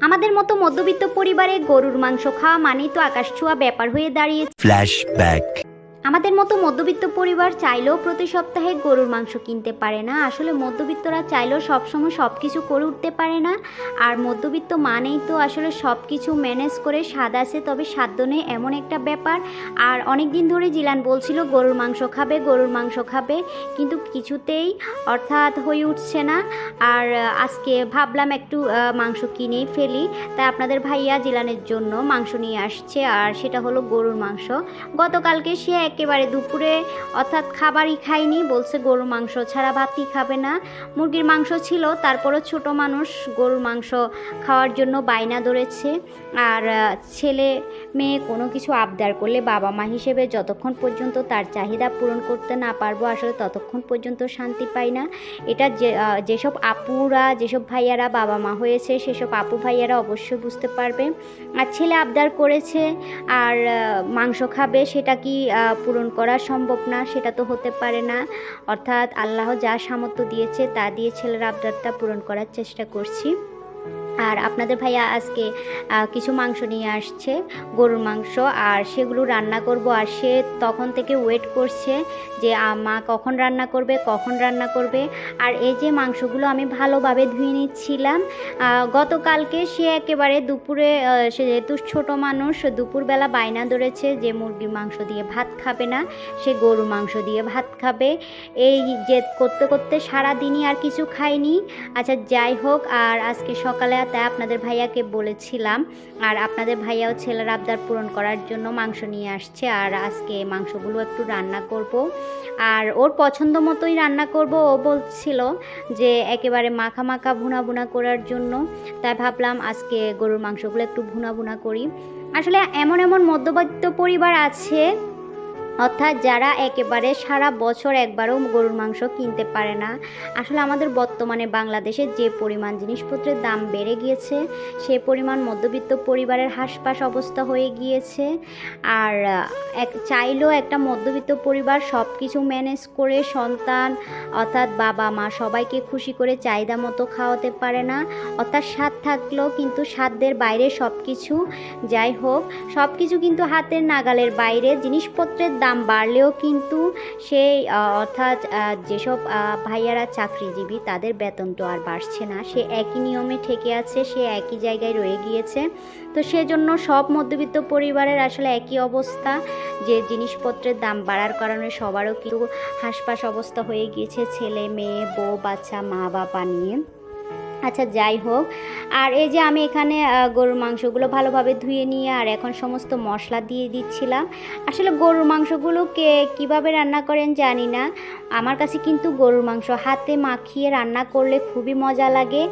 আমাদের মতো মধ্যবিত্ত পরিবারে গরুর মাংস খাওয়া মানেই তো আকাশ ছোঁয়া ব্যাপার হয়ে দাঁড়িয়েছে. আমাদের মতো মধ্যবিত্ত পরিবার চাইলেও প্রতি সপ্তাহে গরুর মাংস কিনতে পারে না। আসলে মধ্যবিত্তরা চাইলেও সবসময় সব কিছু করে উঠতে পারে না। আর মধ্যবিত্ত মানেই তো আসলে সব কিছু ম্যানেজ করে স্বাদ আছে, তবে সাধ্য নেই এমন একটা ব্যাপার। আর অনেক দিন ধরে জিলান বলছিল, গরুর মাংস খাবে, গরুর মাংস খাবে। কিন্তু কিছুতেই অর্থাৎ হয়ে উঠছে না। আর আজকে ভাবলাম একটু মাংস কিনেই ফেলি। তাই আপনাদের ভাইয়া জিলানের জন্য মাংস নিয়ে আসছে, আর সেটা হলো গরুর মাংস। গতকালকে সে একেবারে দুপুরে, অর্থাৎ খাবারই খায়নি বলছে গরুর মাংস ছাড়া ভাতই খাবে না। মুরগির মাংস ছিল, তারপরও ছোট মানুষ গরুর মাংস খাওয়ার জন্য বায়না ধরেছে। আর ছেলে মেয়ে কোনো কিছু আবদার করলে বাবা মা হিসেবে যতক্ষণ পর্যন্ত তার চাহিদা পূরণ করতে না পারব, আসলে ততক্ষণ পর্যন্ত শান্তি পাই না। এটা যে যেসব আপুরা, যেসব ভাইয়ারা বাবা মা হয়েছে, সেসব আপু ভাইয়ারা অবশ্যই বুঝতে পারবে। আর ছেলে আবদার করেছে, আর মাংস খাবে, সেটা কি পূরণ করা সম্ভব না, সেটা তো হতে পারে না। অর্থাৎ আল্লাহ যা সামর্থ্য দিয়েছে তা দিয়ে ছেলের আবদারটা পূরণ করার চেষ্টা করছি। আর আপনাদের ভাইয়া আজকে কিছু মাংস নিয়ে আসছে, গরুর মাংস, আর সেগুলো রান্না করব, আর সে তখন থেকে ওয়েট করছে যে মা কখন রান্না করবে, কখন রান্না করবে, আর এই যে মাংসগুলো আমি ভালোভাবে ধুয়ে নিচ্ছিলাম গতকালকে সে একেবারে দুপুরে সে যেহেতু ছোটো মানুষ, দুপুরবেলা বায়না ধরেছে যে মুরগির মাংস দিয়ে ভাত খাবে না, সে গরুর মাংস দিয়ে ভাত খাবে। এই যে, করতে করতে সারা দিনই আর কিছু খাইনি। আচ্ছা যাই হোক, আর আজকে সকালে তাই আপনাদের ভাইয়াকে বলেছিলাম, আর আপনাদের ভাইয়াও ছেলের আবদার পূরণ করার জন্য মাংস নিয়ে আসছে, আর আজকে মাংসগুলো একটু রান্না করব। আর ওর পছন্দ মতোই রান্না করব, ও বলছিল যে একেবারে মাখা মাখা ভুনা ভুনা করার জন্য, তাই ভাবলাম আজকে গরুর মাংসগুলো একটু ভুনা ভুনা করি। আসলে এমন এমন মধ্যবিত্ত পরিবার আছে অর্থাৎ যারা একেবারে সারা বছর একবারও গরুর মাংস কিনতে পারে না, আসলে আমাদের বর্তমানে বাংলাদেশে যে পরিমাণ জিনিসপত্রের দাম বেড়ে গিয়েছে, সে পরিমাণ মধ্যবিত্ত পরিবারের হাসপাস অবস্থা হয়ে গিয়েছে। আর এক, চাইলেও একটা মধ্যবিত্ত পরিবার সব কিছু ম্যানেজ করে সন্তান, অর্থাৎ বাবা মা সবাইকে খুশি করে চাহিদা মতো খাওয়াতে পারে না, অর্থাৎ স্বাদ থাকলেও কিন্তু সাধ্যের বাইরে সব কিছু যাই হোক সব কিছু কিন্তু হাতের নাগালের বাইরে, জিনিসপত্রের দাম বাড়লেও কিন্তু সেই অর্থাৎ যেসব ভাইয়ারা চাকরিজীবী তাদের বেতন তো আর বাড়ছে না। সে একই নিয়মে ঠেকে আছে, সে একই জায়গায় রয়ে গিয়েছে। তো সেজন্য সব মধ্যবিত্ত পরিবারের আসলে একই অবস্থা, যে জিনিসপত্রের দাম বাড়ার কারণে সবারও কিন্তু হাসপাস অবস্থা হয়ে গিয়েছে। ছেলে, মেয়ে, বউ, বাচ্চা মা বাবা নিয়ে। আচ্ছা যাই হোক। আর এই যে আমি এখানে গরুর মাংসগুলো ভালোভাবে ধুয়ে নিয়ে আর এখন সমস্ত মশলা দিয়ে দিচ্ছিলাম। আসলে গরুর মাংসগুলোকে কীভাবে রান্না করেন জানি না। আমার কাছে কিন্তু গরুর মাংস হাতে মাখিয়ে রান্না করলে খুবই মজা লাগে।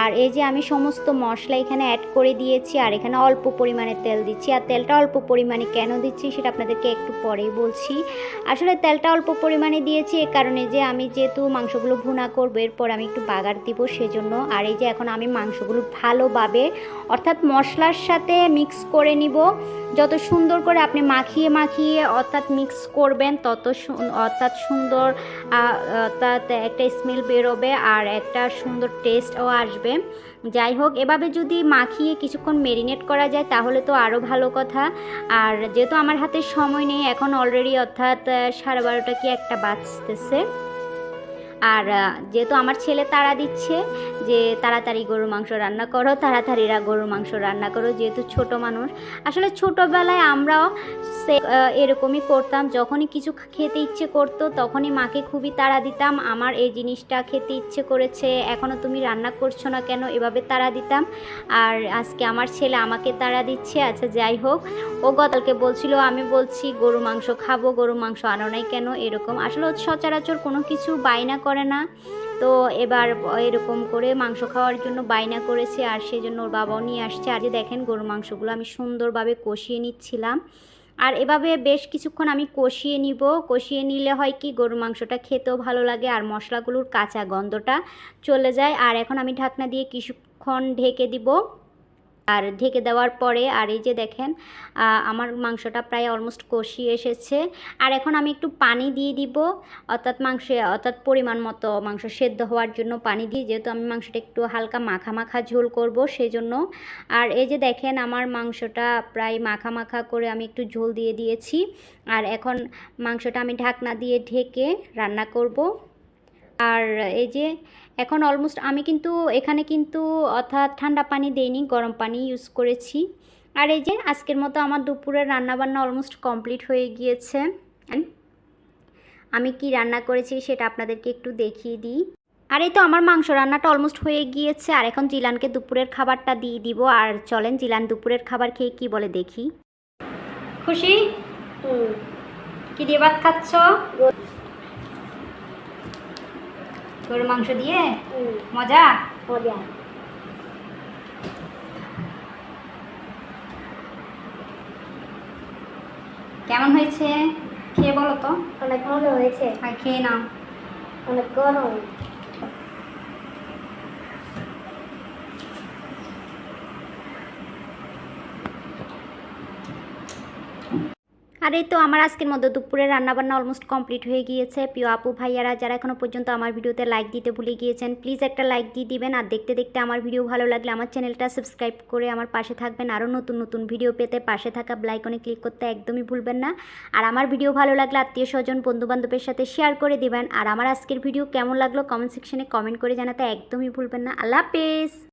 আর এই যে আমি সমস্ত মশলা এখানে অ্যাড করে দিয়েছি আর এখানে অল্প পরিমাণে তেল দিচ্ছি। আর তেলটা অল্প পরিমাণে কেন দিচ্ছি সেটা আপনাদেরকে একটু পরেই বলছি। আসলে তেলটা অল্প পরিমাণে দিয়েছি এ কারণে যে আমি যেহেতু মাংসগুলো ভুনা করব, এরপর আমি একটু বাগার দিব সেজন্য। আর এই যে এখন আমি মাংসগুলো ভালোভাবে, অর্থাৎ মশলার সাথে মিক্স করে নিব। যত সুন্দর করে আপনি মাখিয়ে মাখিয়ে অর্থাৎ মিক্স করবেন, তত অর্থাৎ সুন্দর অর্থাৎ একটা স্মেল বেরোবে আর একটা সুন্দর টেস্টও আসবে। যাই হোক, এভাবে যদি মাখিয়ে কিছুক্ষণ মেরিনেট করা যায় তাহলে তো আরও ভালো কথা। আর যেহেতু আমার হাতে সময় নেই, এখন অলরেডি অর্থাৎ সাড়ে বারোটা কি একটা বাজতেছে। আর যেহেতু আমার ছেলে তাড়া দিচ্ছে যে তাড়াতাড়ি গরুর মাংস রান্না করো, তাড়াতাড়িরা গরুর মাংস রান্না করো, যেহেতু ছোট মানুষ। আসলে ছোটোবেলায় আমরাও সে এরকমই করতাম। যখনই কিছু খেতে ইচ্ছে করতো, তখনই মাকে খুবই তাড়া দিতাম। আমার এই জিনিসটা খেতে ইচ্ছে করেছে এখনও তুমি রান্না করছ না কেন? এভাবে তাড়া দিতাম। আর আজকে আমার ছেলে আমাকে তাড়া দিচ্ছে আচ্ছা যাই হোক। ও গতকালকে বলছিল, আমি বলছি গরু মাংস খাব গরু মাংস আনো নাই কেন? এরকম। আসলে সচরাচর কোনো কিছু বায়না করে না। তো এবার এরকম করে মাংস খাওয়ার জন্য বায়না করেছে, আর সেই জন্য ওর বাবাও নিয়ে আসছে। আর যে দেখেন গরু মাংসগুলো আমি সুন্দরভাবে কষিয়ে নিচ্ছিলাম। আর এভাবে বেশ কিছুক্ষণ আমি কষিয়ে নিব। কষিয়ে নিলে হয় কি, গরুর মাংসটা খেতেও ভালো লাগে আর মশলাগুলোর কাঁচা গন্ধটা চলে যায়। আর এখন আমি ঢাকনা দিয়ে কিছুক্ষণ ঢেকে দিব। আর ঢেকে দেওয়ার পরে, আর এই যে দেখেন আমার মাংসটা প্রায় অলমোস্ট কষিয়ে এসেছে। আর এখন আমি একটু পানি দিয়ে দিব, অর্থাৎ মাংসে, অর্থাৎ পরিমাণ মতো মাংস সেদ্ধ হওয়ার জন্য পানি দিই যেহেতু আমি মাংসটা একটু হালকা মাখা মাখা ঝোল করব সেই জন্য আর এই যে দেখেন, আমার মাংসটা প্রায় মাখা মাখা করে আমি একটু ঝোল দিয়ে দিয়েছি। আর এখন মাংসটা আমি ঢাকনা দিয়ে ঢেকে রান্না করব। আর এই যে এখন অলমোস্ট আমি কিন্তু, এখানে কিন্তু অর্থাৎ ঠান্ডা পানি দেইনি, গরম পানি ইউজ করেছি। আর এই যে আজকের মতো আমার দুপুরের রান্নাবান্না অলমোস্ট কমপ্লিট হয়ে গিয়েছে। আমি কি রান্না করেছি সেটা আপনাদেরকে একটু দেখিয়ে দিই। আর এই তো আমার মাংস রান্নাটা অলমোস্ট হয়ে গিয়েছে। আর এখন জিলানকে দুপুরের খাবারটা দিয়ে দিব। আর চলেন জিলান দুপুরের খাবার খেয়ে কি বলে দেখি। খুশি? কি দিয়ে ভাত খাচ্ছ? গরুর মাংস দিয়ে? মজা? মজা। কেমন হয়েছে? খেয়ে বলো তো। অনেক ভালো হয়েছে। আর খেয়ে নাও। অনেক গরম। আর এই তো আমার আজকের মধ্যে দুপুরের রান্নাবান্না অলমোস্ট কমপ্লিট হয়ে গিয়েছে। প্রিয় আপু, ভাইয়ারা, যারা এখনও পর্যন্ত আমার ভিডিওতে লাইক দিতে ভুলে গিয়েছেন প্লিজ একটা লাইক দিয়ে দিবেন। আর দেখতে দেখতে আমার ভিডিও ভালো লাগলে আমার চ্যানেলটা সাবস্ক্রাইব করে আমার পাশে থাকবেন। আরও নতুন নতুন ভিডিও পেতে পাশে থাকা ব্লাইকনে ক্লিক করতে একদমই ভুলবেন না। আর আমার ভিডিও ভালো লাগলে আত্মীয় স্বজন, বন্ধুবান্ধবের সাথে শেয়ার করে দিবেন। আর আমার আজকের ভিডিও কেমন লাগল কমেন্ট সেকশনে কমেন্ট করে জানাতে একদমই ভুলবেন না। আল্লাহ হাফেজ!